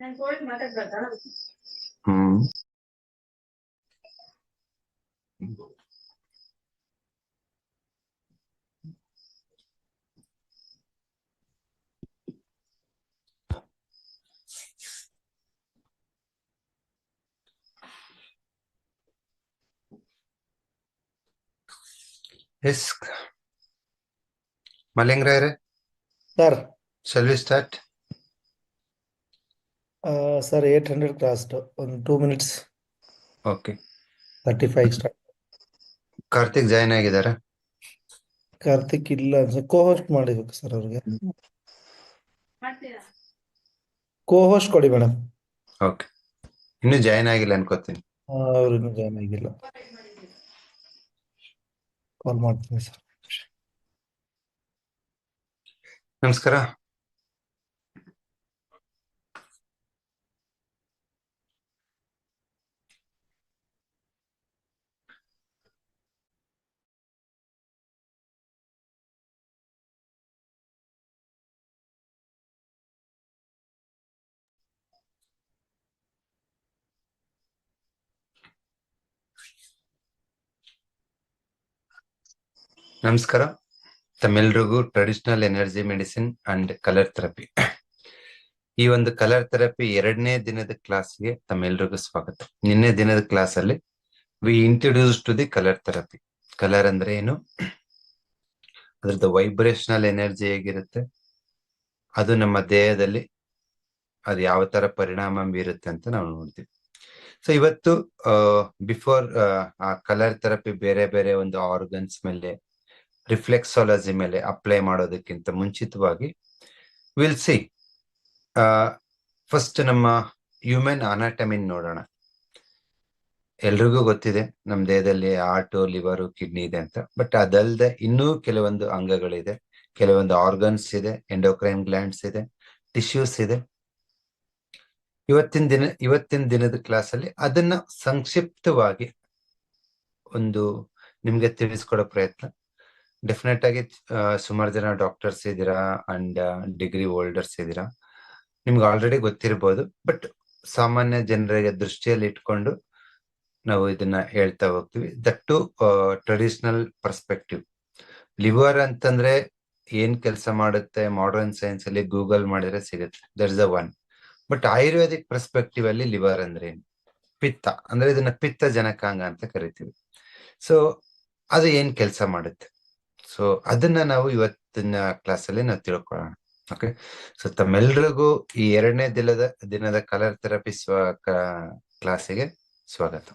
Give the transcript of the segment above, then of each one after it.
ನಾನು ಕೋರ್ಟ್ ಮಾತಾಡ್ಬೇಕಾ hmm yes ಮಲಿಂಗ್ರಾಯರೇ sir shall we start sir eight hundred crossed ಒಂದು two minutes okay thirty five start Karthik join ಆಗಿದ್ದಾರೆ? ಕಾರ್ತಿಕ್ ಇಲ್ಲ ಅನ್ಸ co host ಮಾಡಿಬೇಕು ಸರ್ ಅವ್ರಿಗೆ. ಕೋ ಹೋಸ್ಟ್ ಕೊಡಿ ಮೇಡಮ್ ಓಕೆ ಇನ್ನು ಜಾಯ್ನ್ ಆಗಿಲ್ಲ ಅನ್ಕೋತೀನಿ. ಅವ್ರು ಇನ್ನೂ ಜಾಯ್ನ್ ಆಗಿಲ್ಲ. ಕಾಲ್ ಮಾಡ್ತೀನಿ ಸರ್ ನಮಸ್ಕಾರ. ನಮಸ್ಕಾರ. ತಮ್ಮೆಲ್ರಿಗೂ traditional energy medicine and colour therapy ಈ ಒಂದು ಕಲರ್ ಥೆರಪಿ ಎರಡನೇ ದಿನದ ಕ್ಲಾಸ್ಗೆ ತಮ್ಮೆಲ್ರಿಗೂ ಸ್ವಾಗತ. ನಿನ್ನೆ ದಿನದ ಕ್ಲಾಸ್ ಅಲ್ಲಿ we introduce to the colour therapy colour ಅಂದ್ರೆ ಏನು? ಅದ್ರದ್ದು ವೈಬ್ರೇಷನಲ್ ಎನರ್ಜಿ ಹೇಗಿರುತ್ತೆ? ಅದು ನಮ್ಮ ದೇಹದಲ್ಲಿ ಅದು ಯಾವ ತರ ಪರಿಣಾಮ ಬೀರುತ್ತೆ ಅಂತ ನಾವು ನೋಡ್ತೀವಿ. ಸೊ ಇವತ್ತು ಬಿಫೋರ್ ಆ ಕಲರ್ ಥೆರಪಿ ಬೇರೆ ಬೇರೆ ಒಂದು ಆರ್ಗನ್ಸ್ ಮೇಲೆ ರಿಫ್ಲೆಕ್ಸಾಲಜಿ ಮೇಲೆ ಅಪ್ಲೈ ಮಾಡೋದಕ್ಕಿಂತ ಮುಂಚಿತವಾಗಿ ವಿಲ್ ಸಿ. ಫಸ್ಟ್ ನಮ್ಮ ಹ್ಯೂಮನ್ ಅನಾಟಮಿನ್ ನೋಡೋಣ. ಎಲ್ರಿಗೂ ಗೊತ್ತಿದೆ ನಮ್ಮ ದೇಹದಲ್ಲಿ ಹಾರ್ಟು ಲಿವರು ಕಿಡ್ನಿ ಇದೆ ಅಂತ. ಬಟ್ ಅದಲ್ಲದೆ ಇನ್ನೂ ಕೆಲವೊಂದು ಅಂಗಗಳಿದೆ. ಕೆಲವೊಂದು ಆರ್ಗನ್ಸ್ ಇದೆ ಎಂಡೋಕ್ರೈನ್ ಗ್ಲ್ಯಾಂಡ್ಸ್ ಇದೆ ಟಿಶ್ಯೂಸ್ ಇದೆ. ಇವತ್ತಿನ ದಿನ, ಇವತ್ತಿನ ದಿನದ ಕ್ಲಾಸ್ ಅಲ್ಲಿ ಅದನ್ನ ಸಂಕ್ಷಿಪ್ತವಾಗಿ ಒಂದು ನಿಮ್ಗೆ ತಿಳಿಸ್ಕೊಡೋ ಪ್ರಯತ್ನ. ಡೆಫಿನೆಟ್ ಆಗಿ ಸುಮಾರು ಜನ ಡಾಕ್ಟರ್ಸ್ ಇದ್ದೀರಾ ಅಂಡ್ ಡಿಗ್ರಿ ಹೋಲ್ಡರ್ಸ್ ಇದ್ದೀರಾ? ನಿಮ್ಗೆ ಆಲ್ರೆಡಿ ಗೊತ್ತಿರ್ಬೋದು ಬಟ್ ಸಾಮಾನ್ಯ ಜನರಿಗೆ ದೃಷ್ಟಿಯಲ್ಲಿ ಇಟ್ಕೊಂಡು ನಾವು ಇದನ್ನ ಹೇಳ್ತಾ ಹೋಗ್ತೀವಿ. That to traditional perspective liver ಅಂತಂದ್ರೆ ಏನ್ ಕೆಲಸ ಮಾಡುತ್ತೆ? ಮಾಡರ್ನ್ ಸೈನ್ಸ್ ಅಲ್ಲಿ ಗೂಗಲ್ ಮಾಡಿದ್ರೆ ಸಿಗುತ್ತೆ. That is a one but Ayurvedic perspective ಅಲ್ಲಿ ಲಿವರ್ ಅಂದ್ರೆ ಏನು? ಪಿತ್ತ ಅಂದ್ರೆ ಇದನ್ನ ಪಿತ್ತ ಜನಕಾಂಗ ಅಂತ ಕರಿತೀವಿ. ಸೊ ಅದು ಏನ್ ಕೆಲಸ ಮಾಡುತ್ತೆ? ಸೊ ಅದನ್ನ ನಾವು ಇವತ್ತಿನ ಕ್ಲಾಸ್ ಅಲ್ಲಿ ನಾವು ತಿಳ್ಕೊಳ್ಳೋಣ. ಓಕೆ ಸೊ ತಮ್ಮೆಲ್ರಿಗೂ ಈ ಎರಡನೇ ದಿನದ ದಿನದ ಕಲರ್ ಥೆರಪಿ ಸ್ವ ಕ್ಲಾಸಿಗೆ ಸ್ವಾಗತ.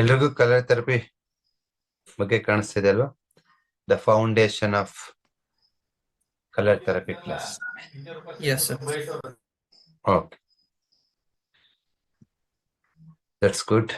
ಎಲ್ರಿಗೂ ಕಲರ್ ಥೆರಪಿ ಬಗ್ಗೆ ಕಾಣಿಸ್ತಿದೆ ಅಲ್ವಾ? The foundation of colour therapy class. Okay that's good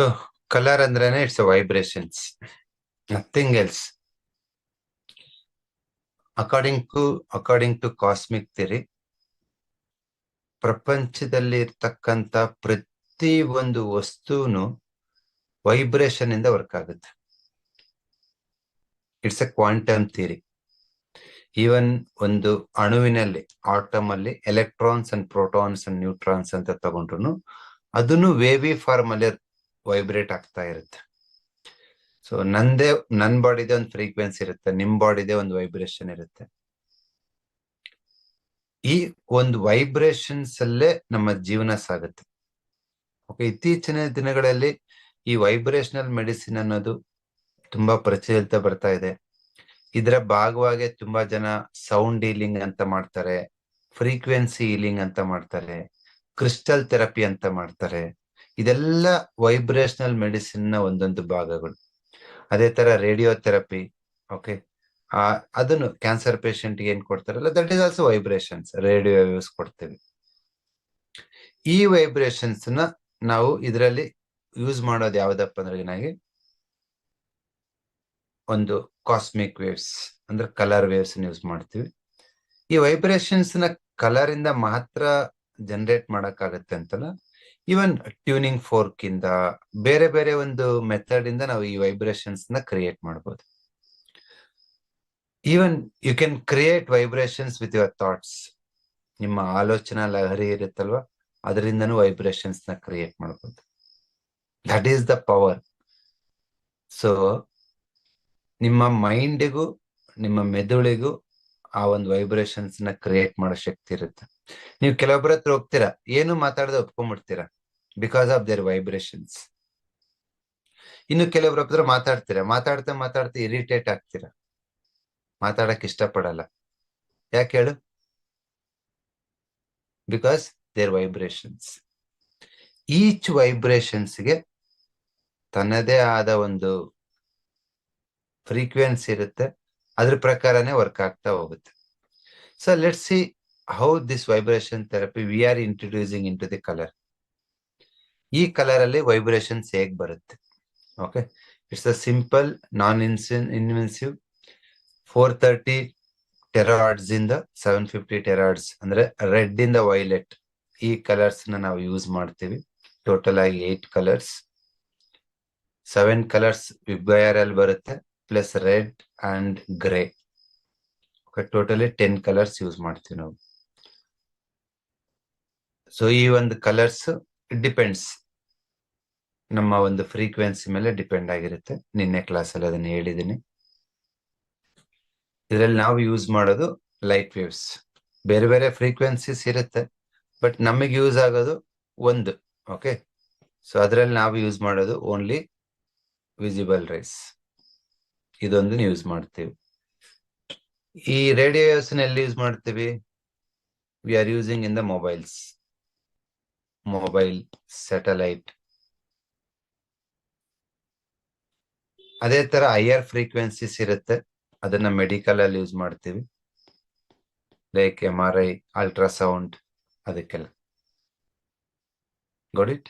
so colour ಅಂದ್ರೇನೆ it's a vibrations nothing else according to according to cosmic theory ಪ್ರಪಂಚದಲ್ಲಿ ಇರ್ತಕ್ಕಂತ ಪ್ರತಿ ಒಂದು ವಸ್ತುನು ವೈಬ್ರೇಷನ್ ಇಂದ ವರ್ಕ್ ಆಗುತ್ತೆ. It's a quantum theory even ಒಂದು ಅಣುವಿನಲ್ಲಿ ಆಟಮ್ ಅಲ್ಲಿ electrons and protons and neutrons ಅಂತ ತಗೊಂಡ್ರು ಅದನ್ನು ವೇವಿ ಫಾರ್ಮ್ ಅಲ್ಲಿ ವೈಬ್ರೇಟ್ ಆಗ್ತಾ ಇರುತ್ತೆ. ಸೊ ನಂದೇ, ನನ್ ಬಾಡಿದೆ ಒಂದು ಫ್ರೀಕ್ವೆನ್ಸಿ ಇರುತ್ತೆ, ನಿಮ್ ಬಾಡಿದೆ ಒಂದು ವೈಬ್ರೇಷನ್ ಇರುತ್ತೆ. ಈ ಒಂದು ವೈಬ್ರೇಷನ್ಸ್ ಅಲ್ಲೇ ನಮ್ಮ ಜೀವನ ಸಾಗುತ್ತೆ. ಓಕೆ ಇತ್ತೀಚಿನ ದಿನಗಳಲ್ಲಿ ಈ ವೈಬ್ರೇಷನಲ್ ಮೆಡಿಸಿನ್ ಅನ್ನೋದು ತುಂಬಾ ಪ್ರಚಲಿತ ಬರ್ತಾ ಇದೆ. ಇದರ ಭಾಗವಾಗಿ ತುಂಬಾ ಜನ ಸೌಂಡ್ ಹೀಲಿಂಗ್ ಅಂತ ಮಾಡ್ತಾರೆ ಫ್ರೀಕ್ವೆನ್ಸಿ ಹೀಲಿಂಗ್ ಅಂತ ಮಾಡ್ತಾರೆ ಕ್ರಿಸ್ಟಲ್ ಥೆರಪಿ ಅಂತ ಮಾಡ್ತಾರೆ. ಇದೆಲ್ಲ ವೈಬ್ರೇಷನಲ್ ಮೆಡಿಸಿನ್ನ ಒಂದೊಂದು ಭಾಗಗಳು. ಅದೇ ತರ ರೇಡಿಯೋ ಥೆರಪಿ ಓಕೆ ಆ, ಅದನ್ನು ಕ್ಯಾನ್ಸರ್ ಪೇಷಂಟ್ ಏನ್ ಕೊಡ್ತಾರಲ್ಲ that is also vibrations radio waves ಕೊಡ್ತೇವೆ. ಈ ವೈಬ್ರೇಷನ್ಸ್ನ ನಾವು ಇದರಲ್ಲಿ ಯೂಸ್ ಮಾಡೋದು ಯಾವ್ದಪ್ಪ ಅಂದ್ರೆ ಏನಾಗಿ ಒಂದು ಕಾಸ್ಮಿಕ್ ವೇವ್ಸ್ ಅಂದ್ರೆ ಕಲರ್ ವೇವ್ಸ್ ಯೂಸ್ ಮಾಡ್ತೀವಿ. ಈ ವೈಬ್ರೇಷನ್ಸ್ನ ಕಲರಿಂದ ಮಾತ್ರ ಜನರೇಟ್ ಮಾಡಕ್ಕಾಗತ್ತೆ ಅಂತಲ್ಲ ಇವನ್ ಟ್ಯೂನಿಂಗ್ ಫೋರ್ಕ್ ಇಂದ ಬೇರೆ ಬೇರೆ ಒಂದು ಮೆಥಡ್ ಇಂದ ನಾವು ಈ ವೈಬ್ರೇಷನ್ಸ್ನ ಕ್ರಿಯೇಟ್ ಮಾಡಬಹುದು even you can create vibrations with your thoughts ನಿಮ್ಮ ಆಲೋಚನಾ ಲಹರಿ ಇರುತ್ತಲ್ವಾ? ಅದರಿಂದನೂ ವೈಬ್ರೇಷನ್ಸ್ನ ಕ್ರಿಯೇಟ್ ಮಾಡಬಹುದು that is the power so ನಿಮ್ಮ ಮೈಂಡಿಗೂ ನಿಮ್ಮ ಮೆದುಳಿಗೂ ಆ ಒಂದು ವೈಬ್ರೇಷನ್ಸ್ನ ಕ್ರಿಯೇಟ್ ಮಾಡೋ ಶಕ್ತಿ ಇರುತ್ತೆ. ನೀವು ಕೆಲವೊಬ್ಬರ ಹತ್ರ ಹೋಗ್ತೀರಾ? ಏನು ಮಾತಾಡದೆ ಒಪ್ಕೊಂಡ್ಬಿಡ್ತೀರಾ ಬಿಕಾಸ್ ಆಫ್ ದೇರ್ ವೈಬ್ರೇಷನ್ಸ್ ಇನ್ನು ಕೆಲವೊಬ್ಬರ ಹತ್ರ ಮಾತಾಡ್ತೀರಾ? ಮಾತಾಡ್ತಾ ಮಾತಾಡ್ತಾ ಇರಿಟೇಟ್ ಆಗ್ತೀರಾ? ಮಾತಾಡಕ್ ಇಷ್ಟಪಡಲ್ಲ. ಯಾಕೆ ಹೇಳು? ಬಿಕಾಸ್ ದೇರ್ ವೈಬ್ರೇಷನ್ಸ್ ಈಚ್ ವೈಬ್ರೇಷನ್ಸ್ಗೆ ತನ್ನದೇ ಆದ ಒಂದು ಫ್ರೀಕ್ವೆನ್ಸಿ ಇರುತ್ತೆ. ಅದ್ರ ಪ್ರಕಾರನೇ ವರ್ಕ್ ಆಗ್ತಾ ಹೋಗುತ್ತೆ. So let see how this vibration therapy we are introducing in to the colour ಈ ಕಲರ್ ಅಲ್ಲಿ ವೈಬ್ರೇಷನ್ಸ್ ಹೇಗ್ ಬರುತ್ತೆ? Okay it's a simple non ಇನ್ಸಿನ್ invasive four thirty terahertz ಇಂದ ಸೆವೆನ್ ಫಿಫ್ಟಿ ಟೆರಾಡ್ಸ್ ಅಂದ್ರೆ ರೆಡ್ ಇಂದ ವೈಲೆಟ್ ಈ ಕಲರ್ಸ್ನ ನಾವು ಯೂಸ್ ಮಾಡ್ತೀವಿ. ಟೋಟಲ್ ಆಗಿ eight colours seven colours VIBGYOR ಅಲ್ಲಿ ಬರುತ್ತೆ plus red and grey totally ten colours use ಮಾಡ್ತೀವಿ ನಾವು. ಸೊ ಈ ಒಂದು ಕಲರ್ಸ್ ಡಿಪೆಂಡ್ಸ್ ನಮ್ಮ ಒಂದು ಫ್ರೀಕ್ವೆನ್ಸಿ ಮೇಲೆ ಡಿಪೆಂಡ್ ಆಗಿರುತ್ತೆ. ನಿನ್ನೆ ಕ್ಲಾಸ್ ಅಲ್ಲಿ ಅದನ್ನ ಹೇಳಿದೀನಿ ಇದರಲ್ಲಿ ನಾವು ಯೂಸ್ ಮಾಡೋದು ಲೈಟ್ ವೇವ್ಸ್ ಬೇರೆ ಬೇರೆ ಫ್ರೀಕ್ವೆನ್ಸೀಸ್ ಇರುತ್ತೆ. ಬಟ್ ನಮಗೆ ಯೂಸ್ ಆಗೋದು ಒಂದು ಓಕೆ ಸೊ ಅದರಲ್ಲಿ ನಾವು ಯೂಸ್ ಮಾಡೋದು ಓನ್ಲಿ ವಿಸಿಬಲ್ ರೈಸ್ ಇದೊಂದು ಯೂಸ್ ಮಾಡ್ತೀವಿ. ಈ ರೇಡಿಯೋಸ್ ಎಲ್ಲಿ ಯೂಸ್ ಮಾಡ್ತೀವಿ? We are using in the mobiles mobile satellite ಅದೇ ತರ ಹೈಯರ್ ಫ್ರೀಕ್ವೆನ್ಸೀಸ್ ಇರುತ್ತೆ. ಅದನ್ನ ಮೆಡಿಕಲ್ ಅಲ್ಲಿ ಯೂಸ್ ಮಾಡ್ತೀವಿ. Like M R I ultrasound ಅದಕ್ಕೆಲ್ಲ. ಗೋಡ್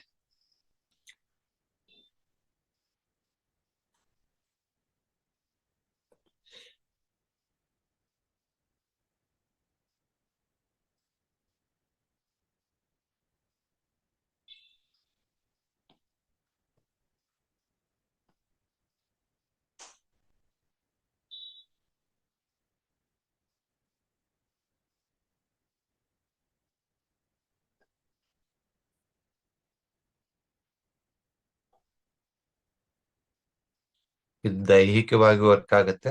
ಇದು ದೈಹಿಕವಾಗಿ ವರ್ಕ್ ಆಗುತ್ತೆ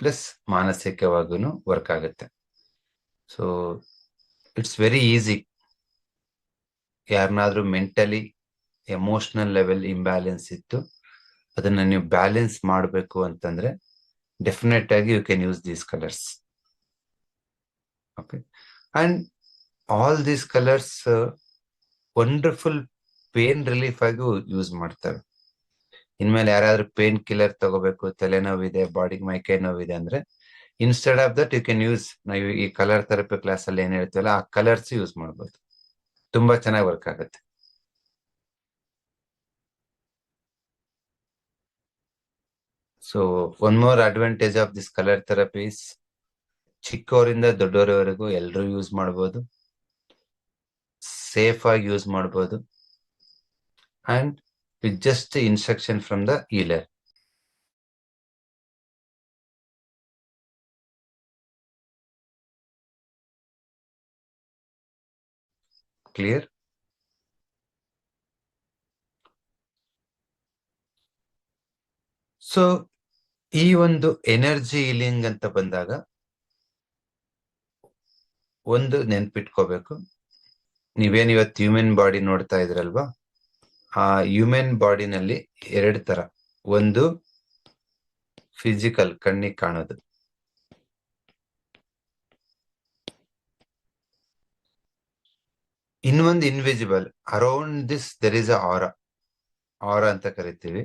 ಪ್ಲಸ್ ಮಾನಸಿಕವಾಗೂ ವರ್ಕ್ ಆಗುತ್ತೆ. ಸೊ ಇಟ್ಸ್ ವೆರಿ ಈಸಿ ಯಾರನ್ನಾದ್ರೂ ಮೆಂಟಲಿ ಎಮೋಷನಲ್ ಲೆವೆಲ್ ಇಂಬ್ಯಾಲೆನ್ಸ್ ಇತ್ತು, ಅದನ್ನ ನೀವು ಬ್ಯಾಲೆನ್ಸ್ ಮಾಡಬೇಕು ಅಂತಂದ್ರೆ ಡೆಫಿನೆಟ್ ಆಗಿ you can use these colours okay and all these colours wonderful pain relief ಆಗಿ ಯೂಸ್ ಮಾಡ್ತವೆ ಇನ್ಮೇಲೆ ಯಾರಾದ್ರೂ ಪೇನ್ ಕಿಲ್ಲರ್ ತಗೋಬೇಕು, ತಲೆನೋವಿದೆ ಬಾಡಿಗೆ ಮೈಕೈ ನೋವಿದೆ ಅಂದ್ರೆ instead of that you can use ನಾವು ಈ ಕಲರ್ ಥೆರಪಿ ಕ್ಲಾಸ್ ಅಲ್ಲಿ ಏನ್ ಹೇಳ್ತೀವಲ್ಲ, ಆ ಕಲರ್ಸ್ ಯೂಸ್ ಮಾಡ್ಬೋದು. ತುಂಬಾ ಚೆನ್ನಾಗಿ ವರ್ಕ್ ಆಗುತ್ತೆ. So one more advantage of this colour therapies ಚಿಕ್ಕವರಿಂದ ದೊಡ್ಡವರವರೆಗೂ ಎಲ್ಲರೂ ಯೂಸ್ ಮಾಡ್ಬೋದು. ಸೇಫ್ ಆಗಿ ಯೂಸ್ ಮಾಡ್ಬೋದು. And with just instruction from the healer clear so ಈ ಒಂದು ಎನರ್ಜಿ ಹೀಲಿಂಗ್ ಅಂತ ಬಂದಾಗ ಒಂದು ನೆನ್ಪಿಟ್ಕೋಬೇಕು. ನೀವೇನ್ ಇವತ್ತು ಹ್ಯೂಮನ್ ಬಾಡಿ ನೋಡ್ತಾ ಇದ್ರಲ್ವಾ? ಆ ಹ್ಯೂಮನ್ ಬಾಡಿನಲ್ಲಿ ಎರಡು ತರ. ಒಂದು ಫಿಸಿಕಲ್ ಕಣ್ಣಿಗೆ ಕಾಣೋದು. ಇನ್ನೊಂದು invisible around this there is a aura aura ಅಂತ ಕರಿತೀವಿ.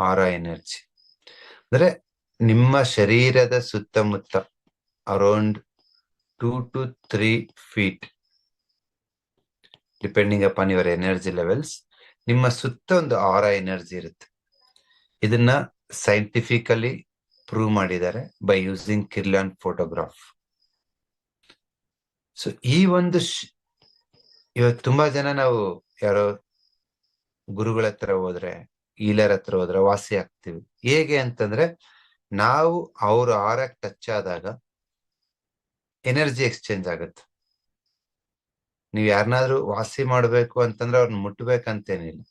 ಆರ ಎನರ್ಜಿ ಅಂದ್ರೆ ನಿಮ್ಮ ಶರೀರದ ಸುತ್ತಮುತ್ತ around two to three feet depending upon your energy levels ನಿಮ್ಮ ಸುತ್ತ ಒಂದು ಆರ ಎನರ್ಜಿ ಇರುತ್ತೆ. ಇದನ್ನ ಸೈಂಟಿಫಿಕಲಿ ಪ್ರೂವ್ ಮಾಡಿದ್ದಾರೆ by using Kirlian photograph so ಈ ಒಂದು ಇವತ್ತು ತುಂಬಾ ಜನ ನಾವು ಯಾರೋ ಗುರುಗಳ ಹತ್ರ ಹೋದ್ರೆ ಈಲರ್ ಹತ್ರ ಹೋದ್ರೆ ವಾಸಿ ಆಗ್ತೀವಿ. ಹೇಗೆ ಅಂತಂದ್ರೆ, ನಾವು ಅವ್ರ ಆರಕ್ಕೆ ಟಚ್ ಆದಾಗ ಎನರ್ಜಿ ಎಕ್ಸ್ಚೇಂಜ್ ಆಗುತ್ತೆ. ನೀವ್ ಯಾರನ್ನಾದ್ರೂ ವಾಸಿ ಮಾಡ್ಬೇಕು ಅಂತಂದ್ರೆ ಅವ್ರನ್ನ ಮುಟ್ಬೇಕಂತೇನಿಲ್ಲ.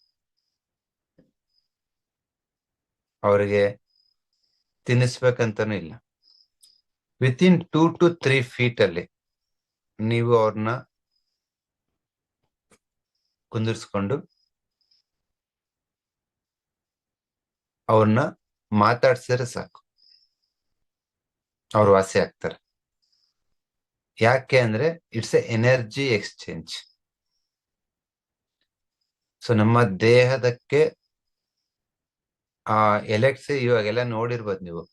ಅವ್ರಿಗೆ ತಿನ್ನಿಸ್ಬೇಕಂತನೂ ಇಲ್ಲ. Within two to three feet ಅಲ್ಲಿ ನೀವು ಅವ್ರನ್ನ ಕುಂದಿರ್ಸ್ಕೊಂಡು ಅವ್ರನ್ನ ಮಾತಾಡ್ಸಿದ್ರೆ ಸಾಕು. ಅವ್ರು ವಾಸಿ ಆಗ್ತಾರೆ. ಯಾಕೆ ಅಂದ್ರೆ it's a energy exchange so ನಮ್ಮ ದೇಹದಕ್ಕೆ, ಆ ಎಲೆಕ್ಟ್ರಿ ಇವಾಗೆಲ್ಲ ನೋಡಿರ್ಬೋದು ನೀವು.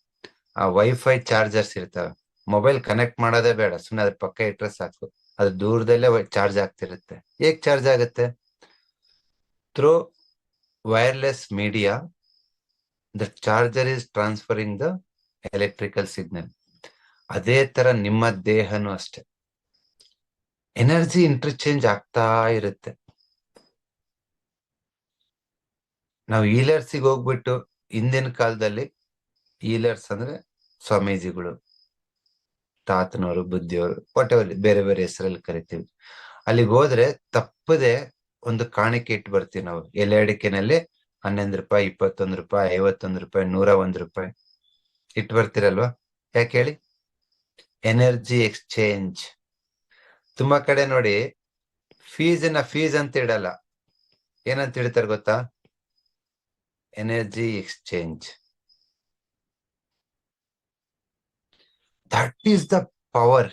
ಆ ವೈಫೈ ಚಾರ್ಜರ್ಸ್ ಇರ್ತವೆ. ಮೊಬೈಲ್ ಕನೆಕ್ಟ್ ಮಾಡೋದೇ ಬೇಡ. ಸುಮ್ಮನೆ ಅದ್ರ ಪಕ್ಕ ಇಟ್ರೆ ಸಾಕು. ಅದು ದೂರದಲ್ಲೇ ಚಾರ್ಜ್ ಆಗ್ತಿರುತ್ತೆ. ಹೇಗ್ ಚಾರ್ಜ್ ಆಗುತ್ತೆ? Through wireless media the charger is transferring the electrical signal ಅದೇ ತರ ನಿಮ್ಮ ದೇಹನೂ ಅಷ್ಟೆ. ಎನರ್ಜಿ ಇಂಟರ್ಚೇಂಜ್ ಆಗ್ತಾ ಇರುತ್ತೆ. ನಾವು ಈಲರ್ಸಿಗೆ ಹೋಗ್ಬಿಟ್ಟು ಹಿಂದಿನ ಕಾಲದಲ್ಲಿ ಈಲರ್ಸ್ ಅಂದ್ರೆ ಸ್ವಾಮೀಜಿಗಳು, ತಾತನವರು, ಬುದ್ಧಿಯವರು ಎವರ್ ಬೇರೆ ಬೇರೆ ಹೆಸರಲ್ಲಿ ಕರಿತೀವಿ. ಅಲ್ಲಿಗೆ ಹೋದ್ರೆ ತಪ್ಪದೆ ಒಂದು ಕಾಣಿಕೆ ಇಟ್ಟು ಬರ್ತೀವಿ ನಾವು. ಎಲೆ ಅಡಿಕೆನಲ್ಲಿ ಹನ್ನೊಂದು ರೂಪಾಯಿ, ಇಪ್ಪತ್ತೊಂದು ರೂಪಾಯಿ, ಐವತ್ತೊಂದು ರೂಪಾಯಿ, ನೂರ ಒಂದ್ ರೂಪಾಯಿ ಇಟ್ಟು ಬರ್ತೀರಲ್ವಾ? ಯಾಕೆ ಹೇಳಿ? ಎನರ್ಜಿ ಎಕ್ಸ್ಚೇಂಜ್ ತುಂಬಾ ಕಡೆ ನೋಡಿ ಫೀಸ್ನ ಫೀಸ್ ಅಂತ ಇಡಲ್ಲ. ಏನಂತ ಹೇಳ್ತಾರೆ ಗೊತ್ತಾ? Energy exchange that is the power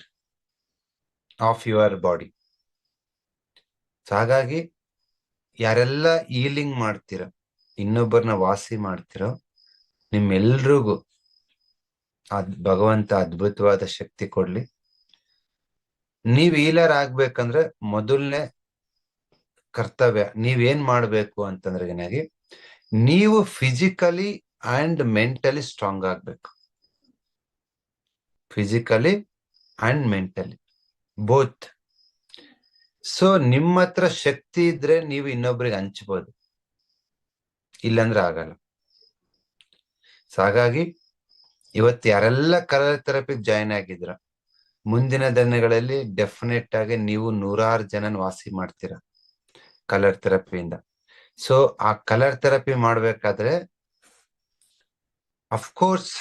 of your body ಹಾಗಾಗಿ ಯಾರೆಲ್ಲ ಈಲಿಂಗ್ ಮಾಡ್ತೀರ, ಇನ್ನೊಬ್ಬರನ್ನ ವಾಸಿ ಮಾಡ್ತಿರೋ, ನಿಮ್ಮೆಲ್ರಿಗೂ ಅದ್ ಭಗವಂತ ಅದ್ಭುತವಾದ ಶಕ್ತಿ ಕೊಡ್ಲಿ. ನೀವ್ ಈಲರ್ ಆಗ್ಬೇಕಂದ್ರೆ ಮೊದಲನೇ ಕರ್ತವ್ಯ ನೀವೇನ್ ಮಾಡ್ಬೇಕು ಅಂತಂದ್ರೆ ಏನಾಗಿ ನೀವು ಫಿಸಿಕಲಿ ಅಂಡ್ ಮೆಂಟಲಿ ಸ್ಟ್ರಾಂಗ್ ಆಗ್ಬೇಕು. Physically and mentally both so ನಿಮ್ಮ ಹತ್ರ ಶಕ್ತಿ ಇದ್ರೆ ನೀವು ಇನ್ನೊಬ್ರಿಗೆ ಹಂಚ್ಬೋದು. ಇಲ್ಲಂದ್ರೆ ಆಗಲ್ಲ. ಹಾಗಾಗಿ ಇವತ್ತು ಯಾರೆಲ್ಲ ಕಲರ್ ಥೆರಪಿ ಜಾಯಿನ್ ಆಗಿದ್ರ ಮುಂದಿನ ದಿನಗಳಲ್ಲಿ ಡೆಫಿನೆಟ್ ಆಗಿ ನೀವು ನೂರಾರು ಜನನ ವಾಸಿ ಮಾಡ್ತೀರ ಕಲರ್ ಥೆರಪಿಯಿಂದ ಸೊ ಆ ಕಲರ್ ಥೆರಪಿ ಮಾಡ್ಬೇಕಾದ್ರೆ ಅಫ್ಕೋರ್ಸ್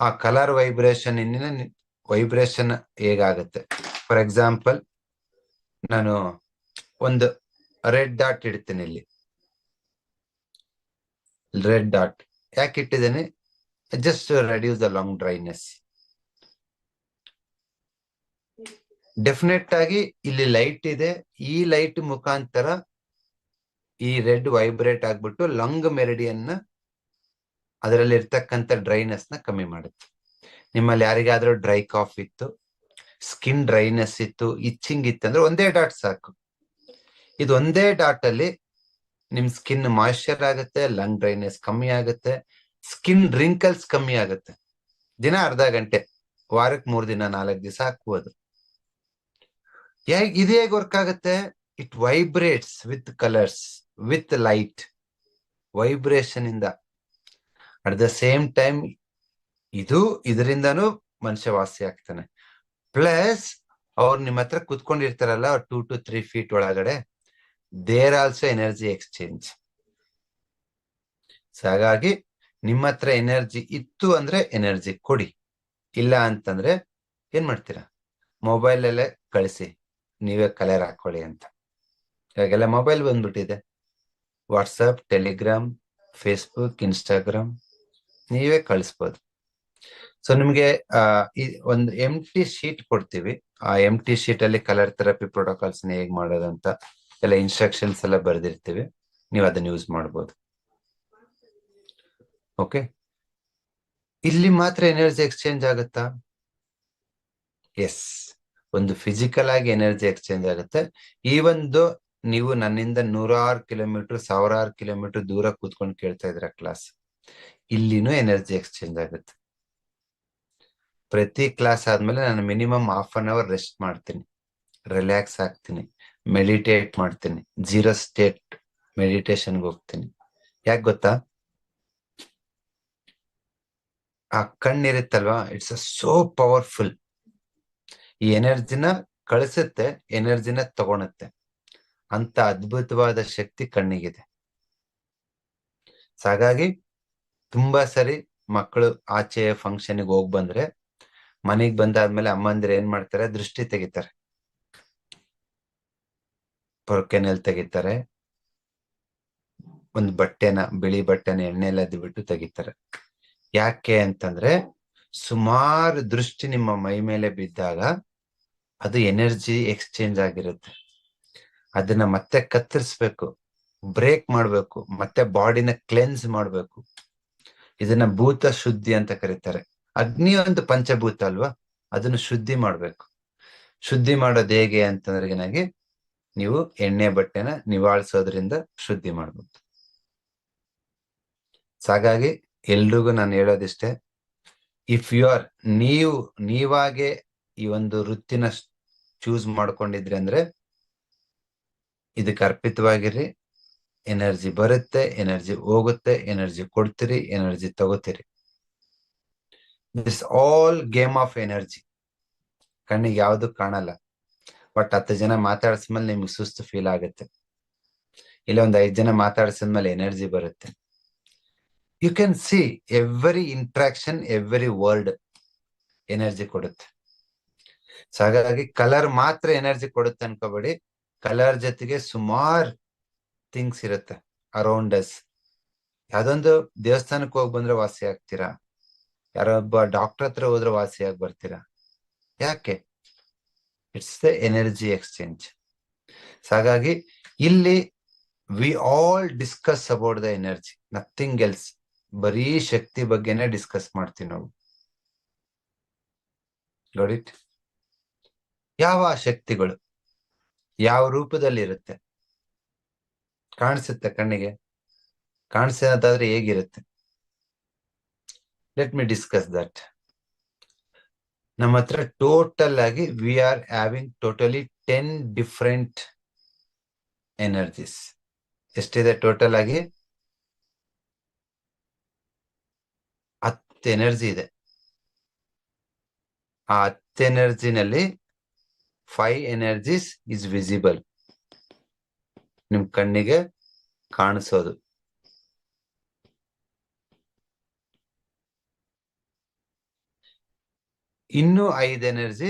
ಆ ಕಲರ್ ವೈಬ್ರೇಷನ್ ಇನ್ನಿನ ವೈಬ್ರೇಷನ್ ಹೇಗಾಗುತ್ತೆ? ಫಾರ್ ಎಕ್ಸಾಂಪಲ್ ನಾನು ಒಂದು ರೆಡ್ ಡಾಟ್ ಇಡ್ತೀನಿ ಇಲ್ಲಿ. ರೆಡ್ ಡಾಟ್ ಯಾಕೆ ಇಟ್ಟಿದ್ದೇನೆ? Just reduce the lung dryness definite ಆಗಿ ಇಲ್ಲಿ ಲೈಟ್ ಇದೆ ಈ ಲೈಟ್ ಮುಖಾಂತರ ಈ ರೆಡ್ ವೈಬ್ರೇಟ್ ಆಗ್ಬಿಟ್ಟು ಲಂಗ್ ಮೆರಡಿಯನ್ನ ಅದರಲ್ಲಿ ಇರ್ತಕ್ಕಂಥ ಡ್ರೈನೆಸ್ನ ಕಮ್ಮಿ ಮಾಡುತ್ತೆ ನಿಮ್ಮಲ್ಲಿ ಯಾರಿಗಾದ್ರೂ ಡ್ರೈ ಕಾಫ್ ಇತ್ತು ಸ್ಕಿನ್ ಡ್ರೈನೆಸ್ ಇತ್ತು ಇಚ್ಚಿಂಗ್ ಇತ್ತಂದ್ರೆ ಒಂದೇ ಡಾಟ್ ಸಾಕು ಇದು ಒಂದೇ ಡಾಟ್ ನಿಮ್ ಸ್ಕಿನ್ ಮಾಯಿಶ್ಚರ್ ಆಗುತ್ತೆ ಲಂಗ್ ಡ್ರೈನೆಸ್ ಕಮ್ಮಿ ಆಗುತ್ತೆ ಸ್ಕಿನ್ ರಿಂಕಲ್ಸ್ ಕಮ್ಮಿ ಆಗುತ್ತೆ. ದಿನ ಅರ್ಧ ಗಂಟೆ ವಾರಕ್ಕೆ ಮೂರ್ ದಿನ ನಾಲ್ಕು ದಿವಸ ಹಾಕುವುದು. ಇದು ಹೇಗೆ ವರ್ಕ್ ಆಗುತ್ತೆ? It vibrates with colours with light vibration ಇಂದ. ಅಟ್ ದ ಸೇಮ್ ಟೈಮ್ ಇದು ಇದರಿಂದನೂ ಮನುಷ್ಯ ವಾಸಿ ಆಗ್ತಾನೆ. ಪ್ಲಸ್ ಅವ್ರು ನಿಮ್ಮ ಹತ್ರ ಕುತ್ಕೊಂಡಿರ್ತಾರಲ್ಲ ಟೂ ಟು ತ್ರೀ ಫೀಟ್ ಒಳಗಡೆ ದೇರ್ ಆಲ್ಸೋ ಎನರ್ಜಿ ಎಕ್ಸ್ಚೇಂಜ್ ಹಾಗಾಗಿ ನಿಮ್ಮ ಹತ್ರ ಎನರ್ಜಿ ಇತ್ತು ಅಂದ್ರೆ ಎನರ್ಜಿ ಕೊಡಿ. ಇಲ್ಲ ಅಂತಂದ್ರೆ ಏನ್ ಮಾಡ್ತೀರಾ? ಮೊಬೈಲ್ ಅಲ್ಲೇ ಕಳಿಸಿ. ನೀವೇ ಕಲರ್ ಹಾಕೊಳ್ಳಿ ಅಂತ. ಇವಾಗೆಲ್ಲ ಮೊಬೈಲ್ ಬಂದ್ಬಿಟ್ಟಿದೆ. ವಾಟ್ಸಪ್ ಟೆಲಿಗ್ರಾಮ್ ಫೇಸ್ಬುಕ್ ಇನ್ಸ್ಟಾಗ್ರಾಮ್ ನೀವೇ ಕಳಿಸ್ಬೋದು. ಸೊ ನಿಮ್ಗೆ ಒಂದು ಎಂ ಟಿ ಶೀಟ್ ಕೊಡ್ತೀವಿ. ಆ ಎಂ ಟಿ ಶೀಟ್ ಅಲ್ಲಿ ಕಲರ್ ಥೆರಪಿ ಪ್ರೋಟೋಕಾಲ್ಸ್ ಹೇಗ್ ಮಾಡೋದಂತ ಎಲ್ಲ ಇನ್ಸ್ಟ್ರಕ್ಷನ್ಸ್ ಎಲ್ಲ ಬರೆದಿರ್ತೀವಿ. ನೀವು ಅದನ್ನ ಯೂಸ್ ಮಾಡ್ಬೋದು. ಓಕೆ ಇಲ್ಲಿ ಮಾತ್ರ ಎನರ್ಜಿ ಎಕ್ಸ್ಚೇಂಜ್ ಆಗುತ್ತಾ? ಎಸ್ ಒಂದು ಫಿಸಿಕಲ್ ಆಗಿ ಎನರ್ಜಿ ಎಕ್ಸ್ಚೇಂಜ್ ಆಗುತ್ತೆ. ಈ ಒಂದು ನೀವು ನನ್ನಿಂದ ನೂರಾರು ಕಿಲೋಮೀಟರ್ ಸಾವಿರಾರು ಕಿಲೋಮೀಟರ್ ದೂರ ಕೂತ್ಕೊಂಡು ಕೇಳ್ತಾ ಇದ್ರ ಕ್ಲಾಸ್ ಇಲ್ಲಿನೂ ಎನರ್ಜಿ ಎಕ್ಸ್ಚೇಂಜ್ ಆಗುತ್ತೆ. ಪ್ರತಿ ಕ್ಲಾಸ್ ಆದ್ಮೇಲೆ ನಾನು minimum half an hour rest ಮಾಡ್ತೀನಿ. ರಿಲ್ಯಾಕ್ಸ್ ಆಗ್ತೀನಿ. ಮೆಡಿಟೇಟ್ ಮಾಡ್ತೀನಿ. ಜೀರೋ ಸ್ಟೇಟ್ ಮೆಡಿಟೇಷನ್ಗೆ ಹೋಗ್ತೀನಿ. ಯಾಕೆ ಗೊತ್ತಾ? ಆ ಕಣ್ಣಿರುತ್ತಲ್ವಾ? ಇಟ್ಸ್ ಅ ಸೋ ಪವರ್ಫುಲ್ ಈ ಎನರ್ಜಿನ ಕಳಿಸುತ್ತೆ, ಎನರ್ಜಿನ ತಗೊಳತ್ತೆ ಅಂತ ಅದ್ಭುತವಾದ ಶಕ್ತಿ ಕಣ್ಣಿಗಿದೆ. ಹಾಗಾಗಿ ತುಂಬಾ ಸರಿ ಮಕ್ಕಳು ಆಚೆ ಫಂಕ್ಷನ್ಗೆ ಹೋಗಿ ಬಂದ್ರೆ, ಮನೆಗ್ ಬಂದಾದ್ಮೇಲೆ ಅಮ್ಮಂದ್ರೆ ಏನ್ ಮಾಡ್ತಾರೆ? ದೃಷ್ಟಿ ತೆಗಿತಾರೆ. ಪೊರ್ಕೆನಲ್ಲಿ ತೆಗಿತಾರೆ. ಒಂದು ಬಟ್ಟೆನ, ಬಿಳಿ ಬಟ್ಟೆನ ಎಣ್ಣೆಲ್ಲ ಬಿಟ್ಟು ತೆಗಿತಾರೆ. ಯಾಕೆ ಅಂತಂದ್ರೆ ಸುಮಾರು ದೃಷ್ಟಿ ನಿಮ್ಮ ಮೈ ಮೇಲೆ ಬಿದ್ದಾಗ ಅದು ಎನರ್ಜಿ ಎಕ್ಸ್ಚೇಂಜ್ ಆಗಿರುತ್ತೆ. ಅದನ್ನ ಮತ್ತೆ ಕತ್ತರಿಸ್ಬೇಕು, ಬ್ರೇಕ್ ಮಾಡ್ಬೇಕು, ಮತ್ತೆ ಬಾಡಿನ ಕ್ಲೆನ್ಸ್ ಮಾಡ್ಬೇಕು. ಇದನ್ನ ಭೂತ ಶುದ್ಧಿ ಅಂತ ಕರೀತಾರೆ. ಅಗ್ನಿ ಒಂದು ಪಂಚಭೂತ ಅಲ್ವಾ? ಅದನ್ನು ಶುದ್ಧಿ ಮಾಡ್ಬೇಕು. ಶುದ್ಧಿ ಮಾಡೋದು ಹೇಗೆ ಅಂತಂದ್ರೆ ನನಗೆ ನೀವು ಎಣ್ಣೆ ಬಟ್ಟೆನ ನಿವಾಳಿಸೋದ್ರಿಂದ ಶುದ್ಧಿ ಮಾಡ್ಬೋದು. ಹಾಗಾಗಿ ಎಲ್ರಿಗೂ ನಾನು ಹೇಳೋದಿಷ್ಟೇ ಇಫ್ ಯು ಆರ್ ನೀವು, ನೀವಾಗೆ ಈ ಒಂದು ವೃತ್ತಿನ ಚೂಸ್ ಮಾಡ್ಕೊಂಡಿದ್ರಿ ಅಂದ್ರೆ, ಇದಕ್ಕೆ ಅರ್ಪಿತವಾಗಿರಿ ಎನರ್ಜಿ ಬರುತ್ತೆ ಎನರ್ಜಿ ಹೋಗುತ್ತೆ ಎನರ್ಜಿ ಕೊಡ್ತೀರಿ energy ತಗೋತೀರಿ. This all game of energy ಕಣ್ಣಿಗೆ ಯಾವುದು ಕಾಣಲ್ಲ. ಬಟ್ ಹತ್ತು ಜನ ಮಾತಾಡ್ಸಿದ್ಮೇಲೆ ನಿಮ್ಗೆ ಸುಸ್ತು ಫೀಲ್ ಆಗುತ್ತೆ. ಇಲ್ಲ ಒಂದ್ ಐದ್ ಜನ ಮಾತಾಡ್ಸಿದ್ಮೇಲೆ ಎನರ್ಜಿ ಬರುತ್ತೆ. You can see every interaction every word energy ಕೊಡುತ್ತೆ. ಸೊ ಹಾಗಾಗಿ ಕಲರ್ ಮಾತ್ರ ಎನರ್ಜಿ ಕೊಡುತ್ತೆ ಅನ್ಕೋಬೇಡಿ. ಕಲರ್ ಜೊತೆಗೆ ಸುಮಾರು ಥಿಂಗ್ಸ್ ಇರುತ್ತೆ ಅರೌಂಡ್ ಅಸ್ ಯಾವ್ದೊಂದು ದೇವಸ್ಥಾನಕ್ಕೆ ಹೋಗಿ ಬಂದ್ರೆ ವಾಸಿ ಆಗ್ತೀರಾ? ಯಾರೊಬ್ಬ ಡಾಕ್ಟರ್ ಹತ್ರ ಹೋದ್ರೆ ವಾಸಿ ಆಗಿ ಬರ್ತೀರಾ? ಯಾಕೆ? ಇಟ್ಸ್ ದ ಎನರ್ಜಿ ಎಕ್ಸ್ಚೇಂಜ್ ಹಾಗಾಗಿ ಇಲ್ಲಿ we all discuss about the energy nothing else ಬರೀ ಶಕ್ತಿ ಬಗ್ಗೆನೆ ಡಿಸ್ಕಸ್ ಮಾಡ್ತೀವಿ ನಾವು. ನೋಡಿ ಯಾವ ಶಕ್ತಿಗಳು ಯಾವ ರೂಪದಲ್ಲಿ ಇರುತ್ತೆ ಕಾಣಿಸುತ್ತೆ ಕಣ್ಣಿಗೆ? ಕಾಣಿಸೋದಾದ್ರೆ ಹೇಗಿರುತ್ತೆ? ಲೆಟ್ ಮಿ ಡಿಸ್ಕಸ್ ದಟ್ ನಮ್ಮ ಹತ್ರ ಟೋಟಲ್ ಆಗಿ we are having totally ten different energies ಎಷ್ಟಿದೆ ಟೋಟಲ್ ಆಗಿ? ಹತ್ತು ಎನರ್ಜಿ ಇದೆ. ಆ ಹತ್ತು ಎನರ್ಜಿನಲ್ಲಿ ಫೈವ್ ಎನರ್ಜಿಸ್ ಇಸ್ ವಿಸಿಬಲ್. ನಿಮ್ ಕಣ್ಣಿಗೆ ಕಾಣಿಸೋದು. ಇನ್ನು ಐದು ಎನರ್ಜಿ